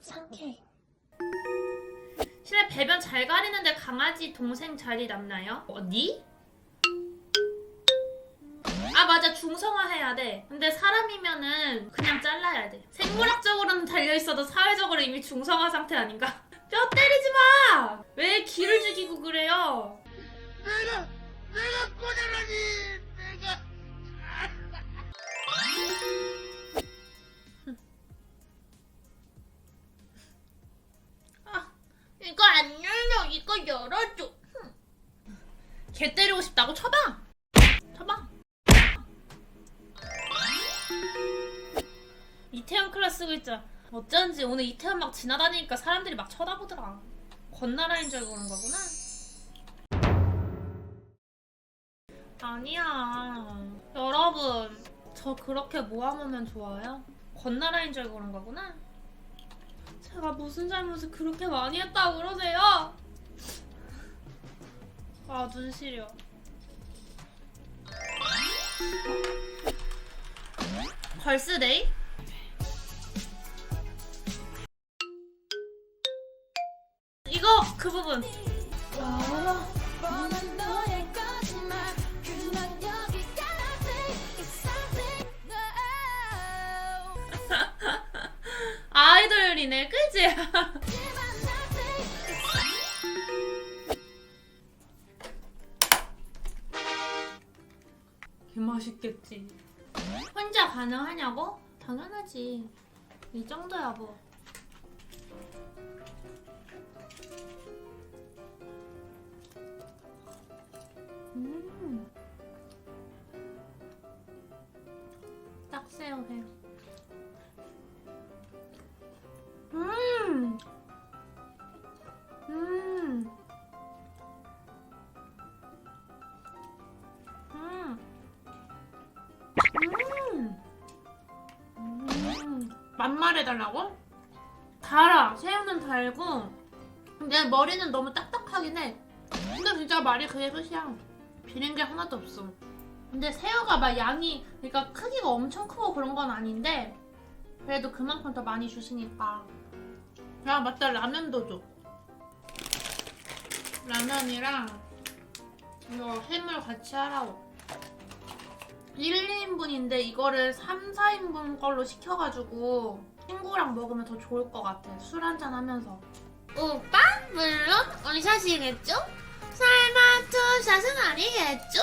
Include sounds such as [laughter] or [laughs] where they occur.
상쾌해. 실내 배변 잘 가리는데 강아지 동생 자리 남나요? 어디? 아 맞아 중성화 해야 돼. 근데 사람이면은 그냥 잘라야 돼. 생물학적으로는 달려 있어도 사회적으로 이미 중성화 상태 아닌가? [laughs] 뼈 때리지 마. 왜 기를 죽이고 그래요? 내가 내가 꺼내라니 이거 열어줘. 개 때리고 싶다고 쳐봐. 쳐봐. 이태원 클래스 글자. 어쩐지 오늘 이태원 막 지나다니니까 사람들이 막 쳐다보더라. 건나라인 줄 알고 그런 거구나. 아니야. 여러분, 저 그렇게 모아놓으면 좋아요? 건나라인 줄 알고 그런 거구나. 제가 무슨 잘못을 그렇게 많이 했다고 그러세요? 아, 눈 시려. 걸스데이? 이거 그 부분. [laughs] 아이돌이네, 그지? [laughs] 개 맛있겠지. 혼자 가능하냐고? 당연하지. 이 정도야 뭐. 음. 딱새우 회. 음. 음. 만말해달라고? 달아. 새우는 달고. 근데 머리는 너무 딱딱하긴 해. 근데 진짜 말이 그게 끝이야. 비린 게 하나도 없어. 근데 새우가 막 양이, 그러니까 크기가 엄청 크고 그런 건 아닌데, 그래도 그만큼 더 많이 주시니까. 야, 맞다. 라면도 줘. 라면이랑 이거 해물 같이 하라고. 1, 2인분인데 이거를 3, 4인분 걸로 시켜가지고 친구랑 먹으면 더 좋을 것 같아. 술 한잔 하면서. 오빠? 물론 원샷이겠죠? 설마 투샷은 아니겠죠?